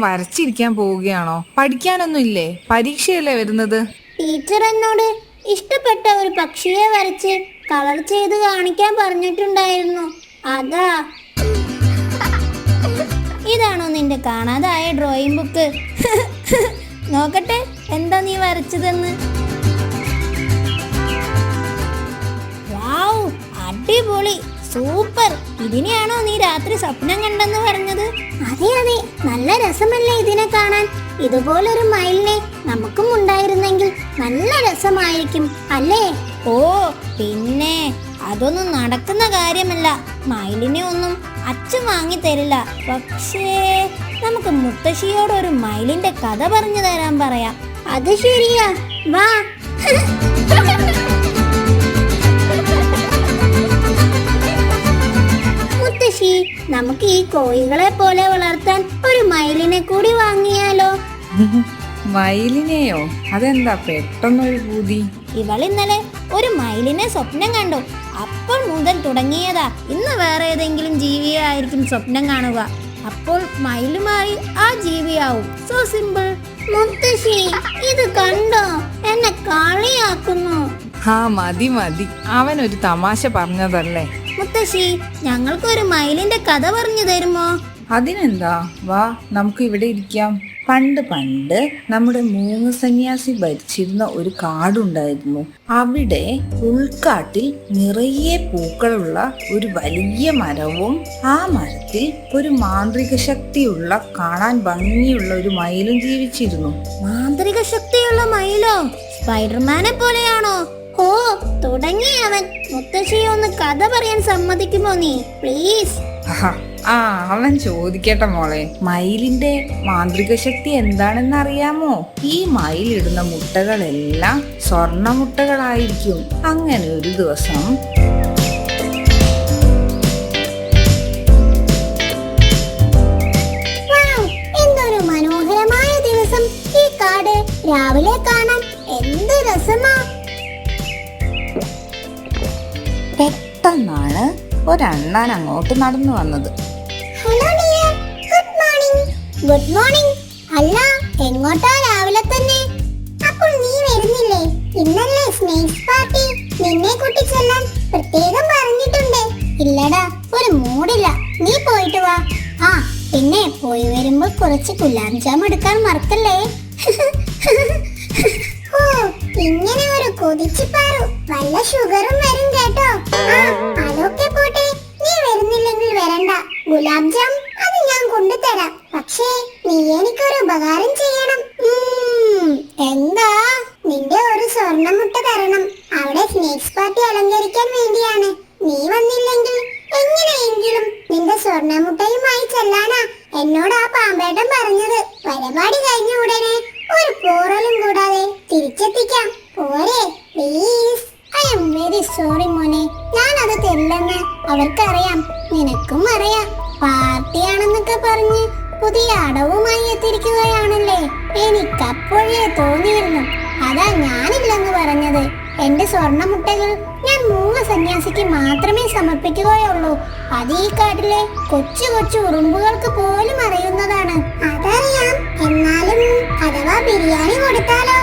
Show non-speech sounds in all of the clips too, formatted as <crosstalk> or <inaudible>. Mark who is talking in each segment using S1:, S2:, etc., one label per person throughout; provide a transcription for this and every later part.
S1: വരച്ചിരിക്കാൻ പോവുകയാണോ? പഠിക്കാനൊന്നും ഇല്ലേ? പരീക്ഷയല്ലേ വരുന്നത്?
S2: ടീച്ചർ എന്നോട് ഇഷ്ടപ്പെട്ട ഒരു പക്ഷിയെ വരച്ച് കളർ ചെയ്ത് കാണിക്കാൻ പറഞ്ഞിട്ടുണ്ടായിരുന്നു. അതാ. ഇതാണോ നിന്റെ കാണാതായ ഡ്രോയിങ് ബുക്ക് <laughs> നോക്കട്ടെ എന്താ നീ വരച്ചതെന്ന്. അടിപൊളി സൂപ്പർ. ഇതിനെയാണോ നീ രാത്രി സ്വപ്നം കണ്ടെന്ന് പറഞ്ഞത്? അതെ അതെ. നല്ല രസമല്ലേ ഇതിനെ കാണാൻ? ഇതുപോലൊരു മയിലിനെ നമുക്കും ഉണ്ടായിരുന്നെങ്കിൽ നല്ല രസമായിരിക്കും അല്ലേ? ഓ പിന്നെ അതൊന്നും നടക്കുന്ന കാര്യമല്ല. മയിലിനെ ഒന്നും അച്ഛൻ വാങ്ങി തരില്ല. പക്ഷേ നമുക്ക് മുത്തശ്ശിയോട് ഒരു മയിലിന്റെ കഥ പറഞ്ഞു തരാൻ പറയാം. അത് ശരിയാ. വാ. <laughs> നമുക്ക് ഈ കോഴികളെ പോലെ വളർത്താൻ ഒരു മയിലിനെ കൂടി വാങ്ങിയാലോ?
S1: മയിലിനെയോ? അതെന്താ പെട്ടെന്നൊരു പൂതി?
S2: ഇവൾ ഇന്നലെ ഒരു മയിലിനെ സ്വപ്നം കണ്ടു. അപ്പോൾ മുതൽ തുടങ്ങിയതാ. ഇന്ന് വേറെ ഏതെങ്കിലും ജീവിയായിരിക്കും സ്വപ്നം കാണുക. അപ്പോൾ മയിലുമായി ആ ജീവിയാവും. സോ സിമ്പിൾ മുത്തശ്ശി ഇത് കണ്ടോ? എന്നെ കളിയാക്കുന്നു.
S1: ആ മതി മതി. അവൻ ഒരു തമാശ പറഞ്ഞതല്ലേ?
S2: മുത്തശ്ശി ഞങ്ങൾക്കൊരു മയിലിന്റെ കഥ പറഞ്ഞു തരുമോ?
S1: അതിനെന്താ? വാ നമുക്ക് ഇവിടെ ഇരിക്കാം. പണ്ട് പണ്ട് നമ്മുടെ മൂന്ന് സന്യാസി ഭരിച്ചിരുന്ന ഒരു കാടുണ്ടായിരുന്നു. അവിടെ ഉൾക്കാട്ടിൽ നിറയെ പൂക്കളുള്ള ഒരു വലിയ മരവും ആ മരത്തിൽ ഒരു മാന്ത്രിക ശക്തിയുള്ള കാണാൻ ഭംഗിയുള്ള ഒരു മയിലും ജീവിച്ചിരുന്നു.
S2: മാന്ത്രിക ശക്തിയുള്ള മയിലോ? സ്പൈഡർമാനെ പോലെയാണോ? ഓ തുടങ്ങി അവൻ. മുത്തശ്ശിയെ ഒന്ന് കഥ പറയാൻ സമ്മതിക്കുമോ നീ? പ്ലീസ്
S1: ആ അവൻ ചോദിക്കട്ടെ മോളെ. മയിലിന്റെ മാന്ത്രിക ശക്തി എന്താണെന്ന് അറിയാമോ ഈ മയിലിടുന്ന മുട്ടകളെല്ലാം സ്വർണ മുട്ടകളായിരിക്കും അങ്ങനെ ഒരു ദിവസം
S2: എന്തൊരു മനോഹരമായ ദിവസം. ഈ കാട് രാവിലെ കാണാൻ എന്ത് രസമാ.
S1: പെട്ടെന്നാണ് ഒരണ്ണാൻ അങ്ങോട്ട് നടന്നു വന്നത്.
S2: Hello dear good morning good morning അല്ല എങ്ങോട്ടാ രാവിലെ തന്നെ? അപ്പോൾ നീ വരുന്നില്ലേ? ഇന്നല്ലേ സ്നേക്സ് പാർട്ടി നിന്നെ കൂട്ടി പ്രത്യേകം പറഞ്ഞിട്ടുണ്ട്. ഇല്ലടാ ഒരു മൂടില്ല. നീ പോയിട്ട് വാ. ആ പിന്നെ പോയി വരുമ്പോൾ കുറച്ച് ഗുലാബ് ജാം എടുക്കാൻ മറക്കല്ലേ? <laughs> ഇങ്ങനെ ഒരു കൊതിച്ചിപ്പാറു. വല്ല ഷുഗറും വരും കേട്ടോ. ആ അതൊക്കെ പോട്ടെ. നീ വരുന്നില്ലെങ്കിൽ വരണ്ട. ഗുലാബ് ജാം അത് ഞാൻ കൊണ്ടുതരാം. പക്ഷേ നീ എനിക്കൊരു ഉപകാരം ചെയ്യണം. എന്താ? നിന്റെ ഒരു സ്വർണമുട്ട തരണം. അവിടെ സ്നേക്സ് പാർട്ടി അലങ്കരിക്കാൻ വേണ്ടിയാണ്. നീ വന്നില്ലെങ്കിൽ എങ്ങനെയെങ്കിലും നിന്റെ സ്വർണമുട്ടയുമായി ചെല്ലാനാ എന്നോട് ആ പാമ്പേട്ടൻ പറഞ്ഞത്. പരിപാടി കഴിഞ്ഞ. തിരിച്ചെത്തിക്കാം. പോരെ please I'm very sorry മോനെ. ഞാൻ അത് തരില്ലെന്ന് അവർക്കറിയാം. നിനക്കും അറിയാം. പാർട്ടിയാണെന്നൊക്കെ പറഞ്ഞ് പുതിയ അടവുമായി എത്തിയിരിക്കുകയാണല്ലേ? എനിക്കപ്പോഴേ തോന്നിയിരുന്നു. അതാ ഞാനില്ലെന്ന് പറഞ്ഞത്. എന്റെ സ്വർണമുട്ടകൾ ഞാൻ മൂന്ന് സന്യാസിക്ക് മാത്രമേ സമർപ്പിക്കുകയുള്ളൂ. അത് ഈ കാട്ടിലെ കൊച്ചു കൊച്ചു ഉറുമ്പുകൾക്ക് പോലും അറിയുന്നതാണ്. അതറിയാം. എന്നാലും അഥവാ ബിരിയാണി കൊടുത്താലോ?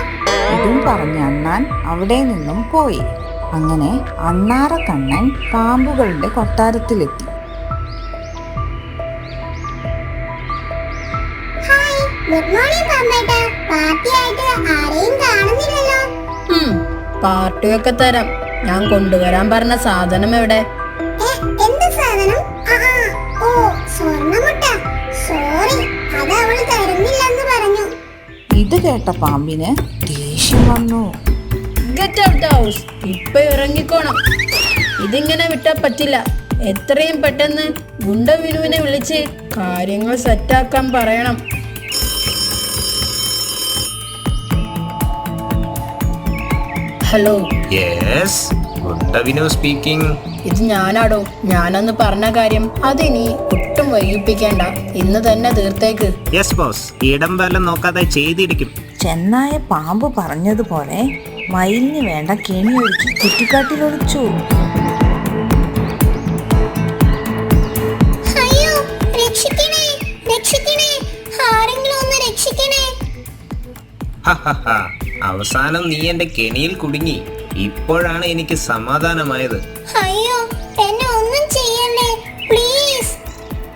S1: ഇതും പറഞ്ഞ അണ്ണാൻ അവിടെ നിന്നും പോയി. അങ്ങനെ അണ്ണാറ കണ്ണൻ പാമ്പുകളുടെ കൊട്ടാരത്തിലെത്തി.
S2: ഗുഡ് മോർണിംഗ് പാമ്പേട്ട. പാർട്ടി ആയിട്ട് ആരെയും കാണുന്നില്ലല്ലോ.
S3: പാർട്ടിയൊക്കെ തരാം. ഞാൻ കൊണ്ടുവരാൻ പറഞ്ഞ സാധനം എവിടെ?
S2: എന്ത് സാധനം? ആ ആ, ഓ സ്വർണമുട്ട സോറി അത് അവൾ തരുന്നില്ലെന്ന് പറഞ്ഞു.
S1: ഇത് കേട്ട പാമ്പിന് ദേഷ്യം വന്നു.
S3: ഗെറ്റ് ഔട്ട് ഹൗസ് ഇപ്പൊ ഇറങ്ങിക്കോണം. ഇതിങ്ങനെ വിട്ടാ പറ്റില്ല. എത്രയും പെട്ടെന്ന് ഗുണ്ട വിനുവിനെ വിളിച്ച് കാര്യങ്ങൾ സെറ്റാക്കാൻ പറയണം. ഹലോ.
S4: യെസ് ഗുണ്ടവിനു സ്പീക്കിംഗ്
S3: ഇത് ഞാനാടോ. ഞാനന്ന് പറഞ്ഞ കാര്യം അതിനി ഒട്ടും വൈകിപ്പിക്കേണ്ട. ഇന്ന് തന്നെ തീർത്തേക്ക്.
S4: യെസ് ബോസ് ഇടം വല്ലം നോക്കാതെ ചെയ്തിരിക്കും.
S1: ചെന്നായ പാമ്പ് പറഞ്ഞതുപോലെ മയിലിന് വേണ്ട കെണി ഒരുക്കി ചുറ്റിക്കാട്ടിലൊളിച്ചു
S2: അയ്യോ രക്ഷിക്കണേ രക്ഷിക്കണേ. ആരെങ്കിലും
S4: ഹഹഹ. അവസാനം നീ എന്റെ കെണിയിൽ കുടുങ്ങി. ഇപ്പോഴാണ് എനിക്ക് സമാധാനമായത്.
S2: അയ്യോ എന്നെ ഒന്നും ചെയ്യല്ലേ? പ്ലീസ്.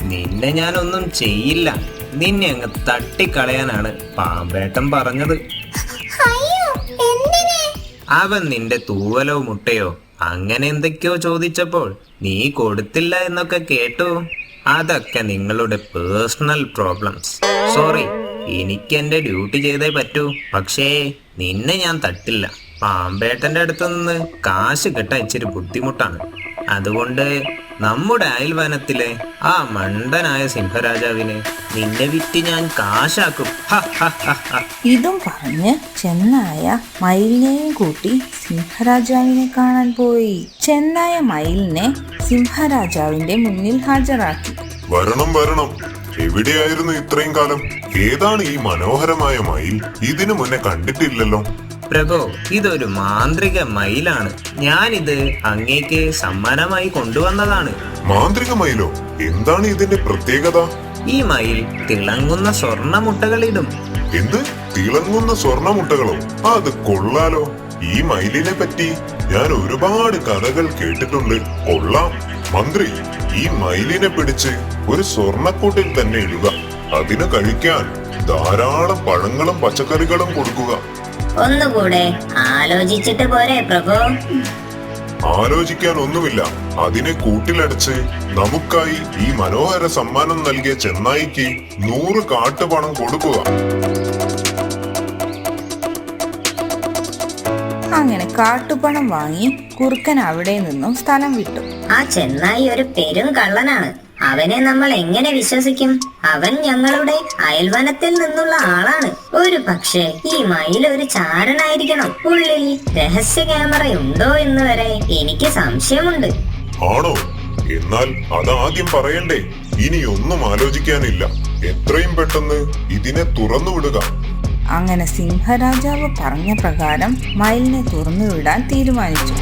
S4: നിന്നെ ഞാൻ ഒന്നും ചെയ്യില്ല. നിന്നെ അങ്ങ് തട്ടിക്കളയാനാണ് പാമ്പേട്ടൻ പറഞ്ഞത്. അവൻ നിന്റെ തൂവലോ മുട്ടയോ അങ്ങനെ എന്തൊക്കെയോ ചോദിച്ചപ്പോൾ നീ കൊടുത്തില്ല എന്നൊക്കെ കേട്ടു. അതൊക്കെ നിങ്ങളുടെ പേഴ്സണൽ പ്രോബ്ലംസ്. സോറി എനിക്ക് എന്റെ ഡ്യൂട്ടി ചെയ്തേ പറ്റൂ. പക്ഷേ നിന്നെ ഞാൻ തട്ടില്ല. പാമ്പേട്ടന്റെ അടുത്ത് നിന്ന് കാശ് കിട്ടാൻ ഇച്ചിരി ബുദ്ധിമുട്ടാണ്. അതുകൊണ്ട് നമ്മുടെ അയൽവനത്തിലെ ആ മണ്ടനായ സിംഹരാജാവിനെ നിന്നെ വിറ്റ് ഞാൻ കാശാക്കും.
S1: ഇതും പറഞ്ഞ് ചെന്നായ മയിലിനെയും കൂട്ടി സിംഹരാജാവിനെ കാണാൻ പോയി. ചെന്നായ മയിലിനെ സിംഹരാജാവിന്റെ മുന്നിൽ ഹാജരാക്കി.
S5: വരണം വരണം. എവിടെയായിരുന്നു ഇത്രയും കാലം? ഏതാണ് ഈ മനോഹരമായ മയിൽ? ഇതിനു മുന്നേ കണ്ടിട്ടില്ലല്ലോ.
S4: പ്രഭു ഇതൊരു മാന്ത്രിക മയിലാണ്. ഞാനിത് അങ്ങേക്ക് സമ്മാനമായി കൊണ്ടുവന്നതാണ്.
S5: മാന്ത്രിക മയിലോ? എന്താണ് ഇതിന്റെ പ്രത്യേകത?
S4: ഈ മയിൽ തിളങ്ങുന്ന സ്വർണ മുട്ടകളിടും
S5: എന്ത്? തിളങ്ങുന്ന സ്വർണമുട്ടകളോ? അത് കൊള്ളാലോ. ഈ മയിലിനെ പറ്റി ഞാൻ ഒരുപാട് കഥകൾ കേട്ടിട്ടുണ്ട്. കൊള്ളാം. മന്ത്രി ഈ മയിലിനെ പിടിച്ച് ഒരു സ്വർണക്കൂട്ടിൽ തന്നെ ഇടുക. അതിന് കഴിക്കാൻ ധാരാളം പഴങ്ങളും പച്ചക്കറികളും കൊടുക്കുക.
S6: ഒന്നുകൂടെ ആലോചിച്ചിട്ട് പോരെ പ്രഭു.
S5: ആലോചിക്കാൻ ഒന്നുമില്ല. അതിനെ കൂട്ടിലടച്ച് നമുക്കായി ഈ മനോഹര സമ്മാനം നൽകിയ ചെന്നായിക്ക് നൂറ് കാട്ടുപണം കൊടുക്കുക.
S1: അങ്ങനെ കാട്ടുപണം വാങ്ങി കുറുക്കൻ അവിടെ നിന്നും സ്ഥലം വിട്ടു.
S6: ആ ചെന്നായി ഒരു പെരും കള്ളനാണ്. അവനെ നമ്മൾ എങ്ങനെ വിശ്വസിക്കും? അവൻ ഞങ്ങളുടെ അയൽവനത്തിൽ നിന്നുള്ള ആളാണ്. ഒരു പക്ഷേ ഈ മയിൽ ഒരു ചാരനായിരിക്കണം. ഉള്ളിൽ രഹസ്യ ക്യാമറ ഉണ്ടോ എന്ന് വരെ എനിക്ക് സംശയമുണ്ട്.
S5: ആണോ? എന്നാൽ അതാദ്യം പറയണ്ടേ ഇനി ഒന്നും ആലോചിക്കാനില്ല. എത്രയും പെട്ടെന്ന് ഇതിനെ തുറന്നുവിടുക.
S1: അങ്ങനെ സിംഹരാജാവ് പറഞ്ഞ പ്രകാരം മയിലിനെ തുറന്നുവിടാൻ തീരുമാനിച്ചു.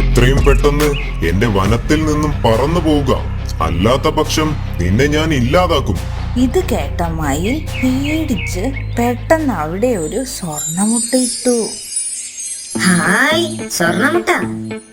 S5: എത്രയും പെട്ടെന്ന് എന്റെ വനത്തിൽ നിന്നും പറന്നു പോവുക. അല്ലാത്ത പക്ഷം നിന്നെ ഞാൻ ഇല്ലാതാക്കും.
S1: ഇത് കേട്ട മയിൽ പേടിച്ച് പെട്ടെന്ന് അവിടെ ഒരു സ്വർണമുട്ട ഇട്ടു.
S6: ഹായ് സ്വർണമുട്ട.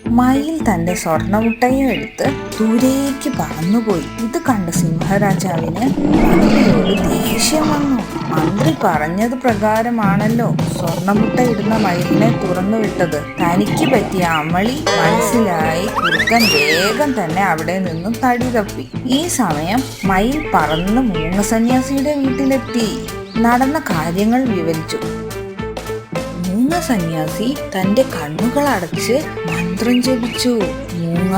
S1: മയിൽ തന്റെ സ്വർണമുട്ടയും എടുത്ത് ദൂരേക്ക് പറന്നുപോയി. ഇത് കണ്ട സിംഹരാജാവിന് മന്ത്രിയോട് ദേഷ്യം വന്നു. മന്ത്രി പറഞ്ഞത് പ്രകാരമാണല്ലോ സ്വർണമുട്ട ഇടുന്ന മയിലിനെ തുറന്നു വിട്ടത്. തനിക്ക് പറ്റിയ അമളി മനസ്സിലായി കുറുക്കൻ വേഗം തന്നെ അവിടെ നിന്നും തടി തപ്പി. ഈ സമയം മയിൽ പറന്ന് മൂങ്ങ സന്യാസിയുടെ വീട്ടിലെത്തി. നടന്ന കാര്യങ്ങൾ വിവരിച്ചു. മൂങ്ങ സന്യാസി തന്റെ കണ്ണുകൾ അടച്ച് മന്ത്രം ജപിച്ചു. മൂങ്ങ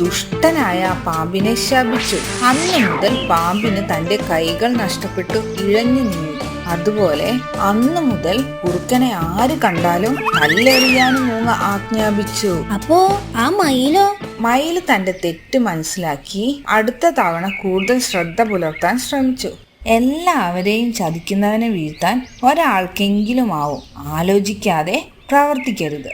S1: ദുഷ്ടനായ പാമ്പിനെ ശപിച്ചു. അന്ന് മുതൽ പാമ്പിന് തന്റെ കൈകൾ നഷ്ടപ്പെട്ടു ഇഴഞ്ഞു നീങ്ങി അതുപോലെ അന്ന് മുതൽ കുറുക്കനെ ആര് കണ്ടാലും കല്ലെറിയാനും മൂങ്ങ ആജ്ഞാപിച്ചു.
S2: അപ്പോ ആ മയിലോ?
S1: മയിൽ തന്റെ തെറ്റ് മനസ്സിലാക്കി അടുത്ത തവണ കൂടുതൽ ശ്രദ്ധ പുലർത്താൻ ശ്രമിച്ചു. എല്ലാവരെയും ചതിക്കുന്നവനെ വീഴ്ത്താൻ ഒരാൾക്കെങ്കിലും ആവും ആലോചിക്കാതെ പ്രവർത്തിക്കരുത്.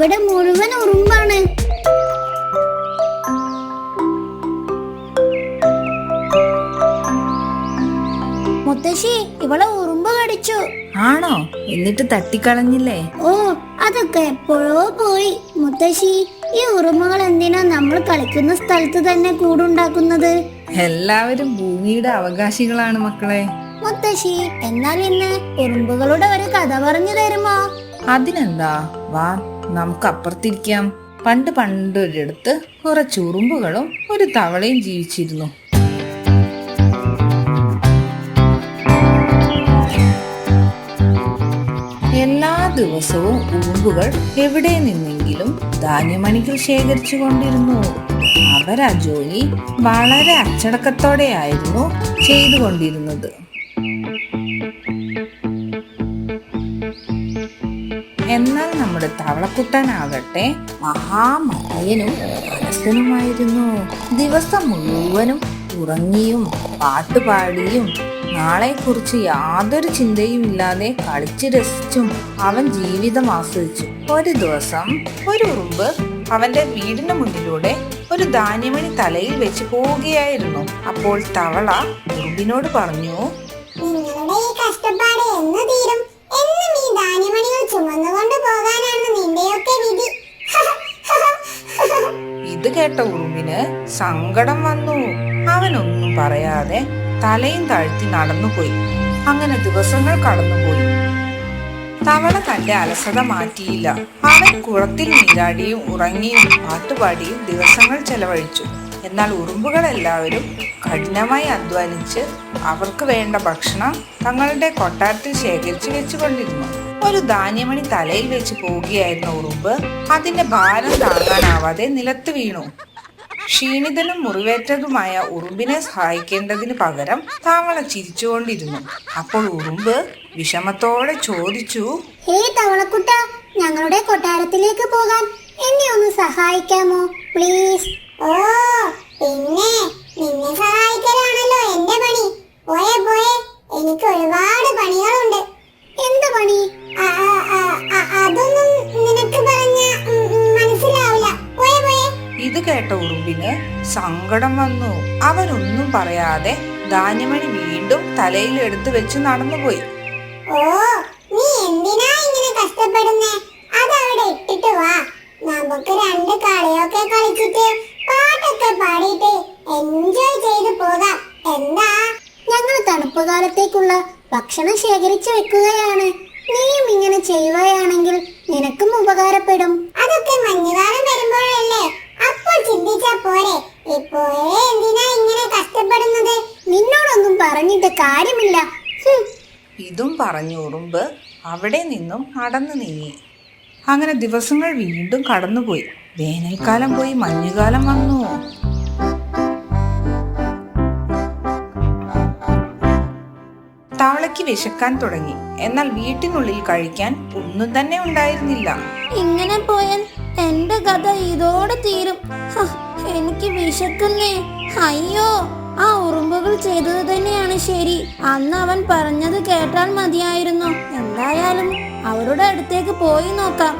S2: ഇവിടെ മുഴുവൻ ഉറുമ്പാണ്. മുത്തശ്ശി ഇവളെ ഉറുമ്പ് കടിച്ചു.
S1: ആണോ? എന്നിട്ട് തട്ടിക്കളഞ്ഞില്ലേ?
S2: ഓ അതൊക്കെ എപ്പോഴോ പോയി. മുത്തശ്ശി ഈ ഉറുമ്പുകൾ എന്തിനാ നമ്മൾ കളിക്കുന്ന സ്ഥലത്ത് തന്നെ കൂടുണ്ടാക്കുന്നത്?
S1: എല്ലാവരും ഭൂമിയുടെ അവകാശികളാണ് മക്കളെ.
S2: മുത്തശ്ശി എന്നാൽ ഇന്ന് ഉറുമ്പുകളുടെ ഒരു കഥ പറഞ്ഞു തരുമോ?
S1: അതിനെന്താ? വാ. നമുക്ക് അപ്പുറത്തിരിക്കാം പണ്ട് പണ്ടൊരിടത്ത് കുറച്ച് ഉറുമ്പുകളും ഒരു തവളയും ജീവിച്ചിരുന്നു. എല്ലാ ദിവസവും ഉറുമ്പുകൾ എവിടെ നിന്നെങ്കിലും ധാന്യമണികൾ ശേഖരിച്ചു കൊണ്ടിരുന്നു. അവർ ആ ജോലി വളരെ അച്ചടക്കത്തോടെയായിരുന്നു ചെയ്തുകൊണ്ടിരുന്നത്. എന്നാൽ നമ്മുടെ തവളക്കുട്ടനാകട്ടെ മഹാമയനും അലസനുമായിരുന്നു ദിവസം മുഴുവനും ഉറങ്ങിയും പാട്ടുപാടിയും നാളെക്കുറിച്ച് യാതൊരു ചിന്തയും ഇല്ലാതെ കളിച്ചു രസിച്ചും അവൻ ജീവിതം ആസ്വദിച്ചു. ഒരു ദിവസം ഒരു ഉറുമ്പ് അവന്റെ വീടിന് മുന്നിലൂടെ ഒരു ധാന്യമണി തലയിൽ വെച്ച് പോവുകയായിരുന്നു. അപ്പോൾ തവള ഉറുമ്പിനോട് പറഞ്ഞു
S2: നിങ്ങളുടെ കഷ്ടപ്പാട് എന്ന് തീരും. ചുമന്നുകൊണ്ട് പോകാനാണ് നിന്റെയൊക്കെ വിധി.
S1: ഇത് കേട്ട ഉറുമ്പിന് സങ്കടം വന്നു. അവനൊന്നും പറയാതെ തലയും താഴ്ത്തി നടന്നുപോയി. അങ്ങനെ ദിവസങ്ങൾ കടന്നുപോയി. തവള തന്റെ അലസത മാറ്റിയില്ല. അവൻ കുളത്തിൽ നീരാടിയും ഉറങ്ങിയും പാട്ടുപാടിയും ദിവസങ്ങൾ ചെലവഴിച്ചു. എന്നാൽ ഉറുമ്പുകളെല്ലാവരും കഠിനമായി അധ്വാനിച്ച് അവർക്ക് വേണ്ട ഭക്ഷണം തങ്ങളുടെ കൊട്ടാരത്തിൽ ശേഖരിച്ചു വെച്ചുകൊണ്ടിരുന്നു. ഒരു ധാന്യമണി തലയിൽ വെച്ച് പോവുകയായിരുന്ന ഉറുമ്പ് അതിന്റെ ഭാരം താങ്ങാനാവാതെ നിലത്ത് വീണു. ക്ഷീണിതനും മുറിവേറ്റതുമായ ഉറുമ്പിനെ സഹായിക്കേണ്ടതിന് പകരം താവള ചിരിച്ചുകൊണ്ടിരുന്നു. അപ്പോൾ ഉറുമ്പ് വിഷമത്തോടെ ചോദിച്ചു
S2: ഹേ തവളക്കുട്ട ഞങ്ങളുടെ കൊട്ടാരത്തിലേക്ക് പോകാൻ എന്നെ ഒന്ന് സഹായിക്കാമോ? പ്ലീസ് ഓ പിന്നെ നിന്നെ സഹായിക്കലാണല്ലോ എന്റെ പണി. പോയെ പോയെ. എനിക്ക് ഒരുപാട് പണികളുണ്ട്. എന്ത് പണി? അതൊന്നും നിനക്ക് പറഞ്ഞ മനസ്സിലാവില്ല.
S1: ഇത് കേട്ട ഉറുമ്പിന് സങ്കടം വന്നു. അവനൊന്നും പറയാതെ ധാന്യമണി വീണ്ടും തലയിൽ എടുത്തു വെച്ച് നടന്നുപോയി.
S2: ഓ നീ എന്തിനാ ഇങ്ങനെ കഷ്ടപ്പെടുന്നേ? അവിടെ ഇട്ടിട്ട് വാ. നമുക്ക് രണ്ട് കളിയൊക്കെ കളിച്ചിട്ട് ഭക്ഷണം ശേഖരിച്ചു വെക്കുകയാണ്. നീയും ഇങ്ങനെ ചെയ്യുകയാണെങ്കിൽ നിനക്കും ഉപകാരപ്പെടും. അതൊക്കെ മഞ്ഞുകാലം വരുമ്പോഴല്ലേ? അപ്പോൾ ചിന്തിച്ചാ പോരെ. ഇപ്പോഴേ എന്തിനാ ഇങ്ങനെ കഷ്ടപ്പെടുന്നത്? നിന്നോടൊന്നും പറഞ്ഞിട്ട് കാര്യമില്ല.
S1: ഇതും പറഞ്ഞു ഉറുമ്പ് അവിടെ നിന്നും നടന്നു നീങ്ങി. അങ്ങനെ ദിവസങ്ങൾ വീണ്ടും കടന്നുപോയി. വേനൽക്കാലം പോയി മഞ്ഞുകാലം വന്നു. തവളയ്ക്ക് വിശക്കാൻ തുടങ്ങി. എന്നാൽ വീട്ടിനുള്ളിൽ കഴിക്കാൻ ഒന്നും തന്നെ ഉണ്ടായിരുന്നില്ല.
S7: ഇങ്ങനെ പോയാൽ എന്റെ കഥ ഇതോടെ തീരും. എനിക്ക് വിശക്കുന്നേ. അയ്യോ ആ ഉറുമ്പുകൾ ചെയ്തത് തന്നെയാണ് ശരി. അന്ന് അവൻ പറഞ്ഞത് കേട്ടാൽ മതിയായിരുന്നു. എന്തായാലും അവരുടെ അടുത്തേക്ക് പോയി നോക്കാം.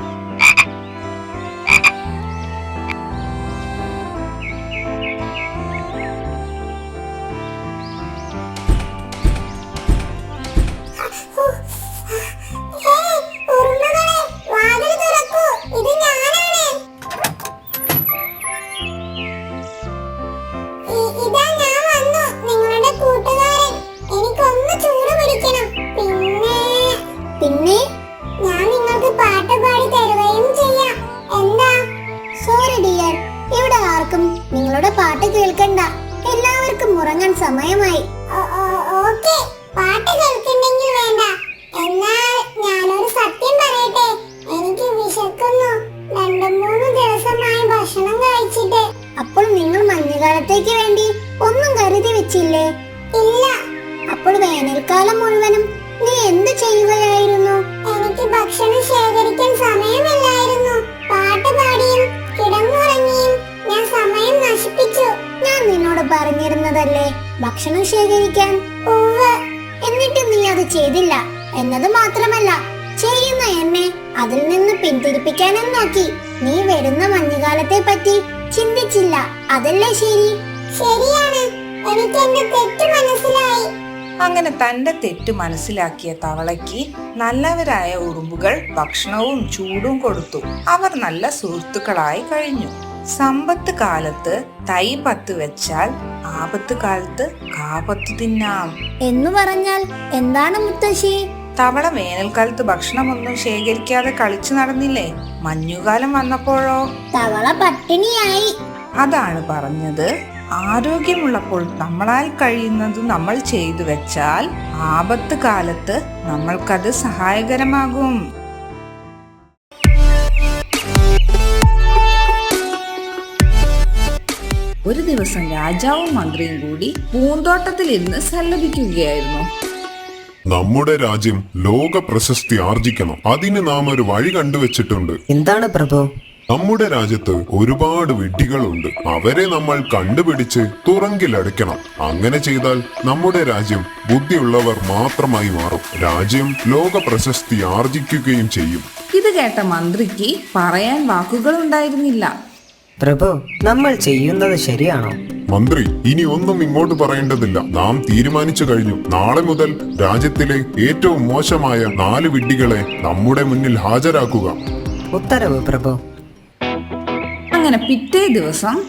S2: പറഞ്ഞിരുന്നതല്ലേ ഭക്ഷണം ശേഖരിക്കാൻ? എന്നിട്ട് നീ അത് ചെയ്തില്ല. എന്നത് മാത്രമല്ല ചെയ്യുന്ന എന്നെ അതിൽ നിന്ന് പിന്തിരിപ്പിക്കാനും നോക്കി നീ വരുന്ന മഞ്ഞുകാലത്തെ പറ്റി ചിന്തിച്ചില്ല. അതല്ലേ ശരി? ശരിയാണ്. എനിക്ക് എന്റെ തെറ്റ് മനസ്സിലായി.
S1: അങ്ങനെ തന്റെ തെറ്റ് മനസ്സിലാക്കിയ തവളയ്ക്ക് നല്ലവരായ ഉറുമ്പുകൾ ഭക്ഷണവും ചൂടും കൊടുത്തു. അവർ നല്ല സുഹൃത്തുക്കളായി കഴിഞ്ഞു. സമ്പത്ത് കാലത്ത് തൈ പത്ത് വെച്ചാൽ ആപത്ത് കാലത്ത് കാപത്ത് തിന്നാം.
S7: എന്ന് പറഞ്ഞാൽ എന്താണ് മുത്തശ്ശി?
S1: തവള വേനൽക്കാലത്ത് ഭക്ഷണമൊന്നും ശേഖരിക്കാതെ കളിച്ചു നടന്നില്ലേ? മഞ്ഞുകാലം വന്നപ്പോഴോ?
S7: തവള പട്ടിണിയായി.
S1: അതാണ് പറഞ്ഞത്. ആരോഗ്യമുള്ളപ്പോൾ നമ്മളാൽ കഴിയുന്നത് നമ്മൾ ചെയ്തു വെച്ചാൽ ആപത്ത് കാലത്ത് നമ്മൾക്കത് സഹായകരമാകും. ഒരു ദിവസം രാജാവും മന്ത്രിയും കൂടി പൂന്തോട്ടത്തിൽ ഇരുന്ന് സല്ലപിക്കുകയായിരുന്നു.
S5: നമ്മുടെ രാജ്യം ലോക പ്രശസ്തി ആർജിക്കണം. അതിന് നാം ഒരു വഴി കണ്ടുവച്ചിട്ടുണ്ട്.
S6: എന്താണ് പ്രഭു?
S5: നമ്മുടെ രാജ്യത്ത് ഒരുപാട് വിഡ്ഢികളുണ്ട്. അവരെ നമ്മൾ കണ്ടുപിടിച്ച് തുറങ്കിലടയ്ക്കണം. അങ്ങനെ ചെയ്താൽ നമ്മുടെ രാജ്യം ബുദ്ധിയുള്ളവർ മാത്രമായി മാറും. രാജ്യം ലോക പ്രശസ്തി ആർജിക്കുകയും ചെയ്യും.
S1: ഇത് കേട്ട മന്ത്രിക്ക് പറയാൻ വാക്കുകളുണ്ടായിരുന്നില്ല.
S6: പ്രഭു നമ്മൾ ചെയ്യുന്നത് ശരിയാണോ?
S5: മന്ത്രി ഇനി ഒന്നും ഇങ്ങോട്ട് പറയേണ്ടതില്ല. നാം തീരുമാനിച്ചു കഴിഞ്ഞു. നാളെ മുതൽ രാജ്യത്തിലെ ഏറ്റവും മോശമായ നാല് വിഡ്ഢികളെ നമ്മുടെ മുന്നിൽ ഹാജരാക്കുക.
S6: ഉത്തരവ് പ്രഭു.
S1: അങ്ങനെ പിറ്റേ ദിവസം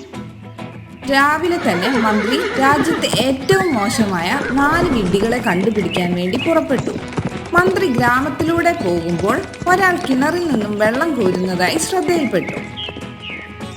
S1: രാവിലെ തന്നെ മന്ത്രി രാജ്യത്തെ ഏറ്റവും മോശമായ നാല് വിഡ്ഢികളെ കണ്ടുപിടിക്കാൻ വേണ്ടി പുറപ്പെട്ടു. മന്ത്രി ഗ്രാമത്തിലൂടെ പോകുമ്പോൾ ഒരാൾ കിണറിൽ നിന്നും വെള്ളം കോരുന്നതായി ശ്രദ്ധയിൽപ്പെട്ടു.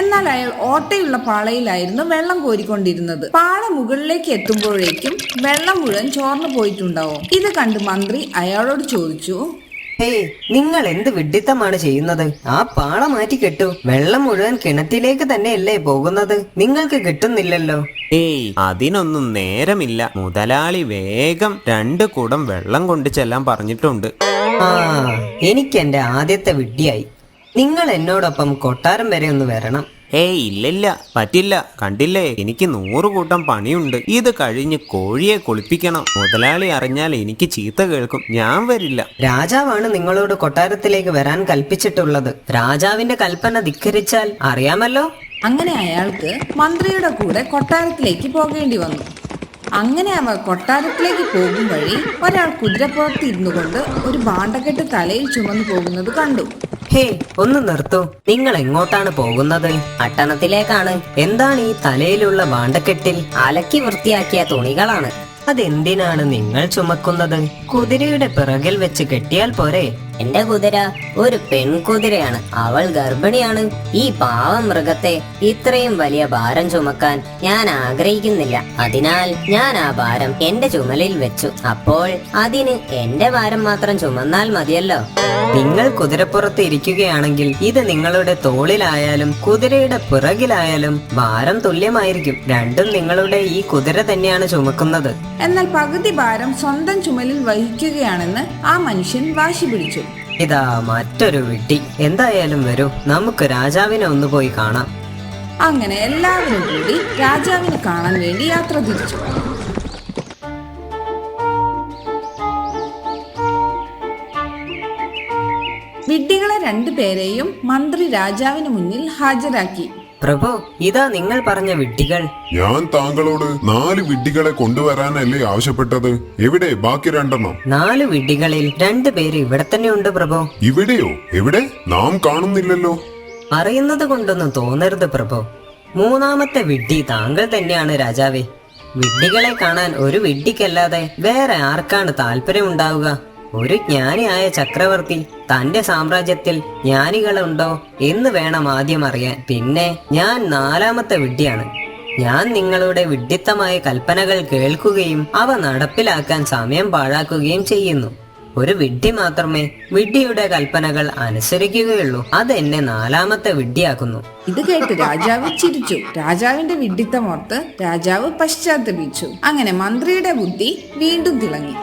S1: എന്നാൽ അയാൾ ഓട്ടയുള്ള പാളയിലായിരുന്നു വെള്ളം കോരിക്കൊണ്ടിരുന്നത്. പാള മുകളിലേക്ക് എത്തുമ്പോഴേക്കും വെള്ളം മുഴുവൻ ചോർന്നു പോയിട്ടുണ്ടാവും. ഇത് കണ്ട് മന്ത്രി അയാളോട് ചോദിച്ചു
S6: ഹേയ് നിങ്ങൾ എന്ത് വിഡിത്തമാണ് ചെയ്യുന്നത്? ആ പാള മാറ്റി കെട്ടു. വെള്ളം മുഴുവൻ കിണറ്റിലേക്ക് തന്നെയല്ലേ പോകുന്നത്? നിങ്ങൾക്ക് കിട്ടുന്നില്ലല്ലോ.
S4: ഏയ് അതിനൊന്നും നേരമില്ല. മുതലാളി വേഗം രണ്ട് കുടം വെള്ളം കൊണ്ടു ചെല്ലാൻ പറഞ്ഞിട്ടുണ്ട്.
S6: ആ എനിക്ക് എന്റെ ആദ്യത്തെ വിഡ്ഢിയായി. നിങ്ങൾ എന്നോടൊപ്പം കൊട്ടാരം വരെ ഒന്ന് വരണം.
S4: ഏയ് ഇല്ലില്ല. പറ്റില്ല. കണ്ടില്ലേ? എനിക്ക് നൂറ് കൂട്ടം പണിയുണ്ട്. ഇത് കഴിഞ്ഞ് കോഴിയെ കുളിപ്പിക്കണം. മുതലാളി അറിഞ്ഞാൽ എനിക്ക് ചീത്ത കേൾക്കും. ഞാൻ വരില്ല.
S6: രാജാവാണ് നിങ്ങളോട് കൊട്ടാരത്തിലേക്ക് വരാൻ കൽപ്പിച്ചിട്ടുള്ളത്. രാജാവിന്റെ കൽപ്പന ധിക്കരിച്ചാൽ അറിയാമല്ലോ?
S1: അങ്ങനെ അയാൾക്ക് മന്ത്രിയുടെ കൂടെ കൊട്ടാരത്തിലേക്ക് പോകേണ്ടി വന്നു. അങ്ങനെ അവർ കൊട്ടാരത്തിലേക്ക് പോകും വഴി ഒരാൾ കുതിരപ്പുറത്ത് ഇരുന്നു കൊണ്ട് ഒരു ഭാണ്ഡക്കെട്ട് തലയിൽ ചുമന്നു പോകുന്നത് കണ്ടു.
S6: ഹേ ഒന്ന് നിർത്തൂ. നിങ്ങൾ എങ്ങോട്ടാണ് പോകുന്നത്? പട്ടണത്തിലേക്കാണ്. എന്താണ് ഈ തലയിലുള്ള വാണ്ടക്കെട്ടിൽ അലക്കി വൃത്തിയാക്കിയ തുണികളാണ്? അതെന്തിനാണ് നിങ്ങൾ ചുമക്കുന്നത്? കുതിരയുടെ പിറകിൽ വെച്ച് കെട്ടിയാൽ പോരെ. എന്റെ കുതിര ഒരു പെൺകുതിരയാണ്. അവൾ ഗർഭിണിയാണ്. ഈ പാവ മൃഗത്തെ ഇത്രയും വലിയ ഭാരം ചുമക്കാൻ ഞാൻ ആഗ്രഹിക്കുന്നില്ല. അതിനാൽ ഞാൻ ആ ഭാരം എന്റെ ചുമലിൽ വെച്ചു. അപ്പോൾ അതിന് എന്റെ ഭാരം മാത്രം ചുമന്നാൽ മതിയല്ലോ. നിങ്ങൾ കുതിരപ്പുറത്ത് ഇരിക്കുകയാണെങ്കിൽ ഇത് നിങ്ങളുടെ തോളിലായാലും കുതിരയുടെ പിറകിലായാലും ഭാരം തുല്യമായിരിക്കും. രണ്ടും നിങ്ങളുടെ ഈ കുതിര തന്നെയാണ് ചുമക്കുന്നത്.
S1: എന്നാൽ പകുതി ഭാരം സ്വന്തം ചുമലിൽ വഹിക്കുകയാണെന്ന് ആ മനുഷ്യൻ വാശി പിടിച്ചു.
S6: ഇതാ മറ്റൊരു വിട്ടി എന്തായാലും വരൂ. നമുക്ക് രാജാവിനെ ഒന്ന് പോയി കാണാം.
S1: അങ്ങനെ എല്ലാവരും കൂടി രാജാവിനെ കാണാൻ വേണ്ടി യാത്ര തിരിച്ചു. വിഡ്ഢികളെ രണ്ടുപേരെയും മന്ത്രി രാജാവിന് മുന്നിൽ ഹാജരാക്കി.
S6: പ്രഭു ഇതാ നിങ്ങൾ പറഞ്ഞ വിഡ്ഢികൾ.
S5: ഞാൻ താങ്കളോട് നാല് വിഡ്ഢികളെ കൊണ്ടുവരാനല്ലേ ആവശ്യപ്പെട്ടത്? എവിടെ? ബാക്കി രണ്ടെണ്ണം.
S6: നാല് വിഡ്ഢികളിൽ രണ്ടു പേര് ഇവിടെ തന്നെ ഉണ്ട് പ്രഭു.
S5: ഇവിടെയോ? എവിടെ? നാം കാണുന്നില്ലല്ലോ.
S6: അറിയുന്നത് കൊണ്ടൊന്നും തോന്നരുത് പ്രഭു. മൂന്നാമത്തെ വിഡ്ഢി താങ്കൾ തന്നെയാണ് രാജാവേ. വിഡ്ഢികളെ കാണാൻ ഒരു വിഡ്ഢിക്കല്ലാതെ വേറെ ആർക്കാണ് താല്പര്യമുണ്ടാവുക? ഒരു ജ്ഞാനിയായ ചക്രവർത്തി തന്റെ സാമ്രാജ്യത്തിൽ ജ്ഞാനികളുണ്ടോ എന്ന് വേണം ആദ്യം അറിയാൻ. പിന്നെ ഞാൻ നാലാമത്തെ വിഡ്ഢിയാണ്. ഞാൻ നിങ്ങളുടെ വിഡ്ഢിത്തമായ കൽപ്പനകൾ കേൾക്കുകയും അവ നടപ്പിലാക്കാൻ സമയം പാഴാക്കുകയും ചെയ്യുന്നു. ഒരു വിഡ്ഢി മാത്രമേ വിഡ്ഢിയുടെ കൽപ്പനകൾ അനുസരിക്കുകയുള്ളൂ. അത് എന്നെ നാലാമത്തെ വിഡ്ഢിയാക്കുന്നു.
S1: ഇത് കേട്ട് രാജാവ് ചിരിച്ചു. രാജാവിന്റെ വിഡ്ഢിത്തമോർത്ത് രാജാവ് പശ്ചാത്തപിച്ചു. അങ്ങനെ മന്ത്രിയുടെ ബുദ്ധി വീണ്ടും തിളങ്ങി.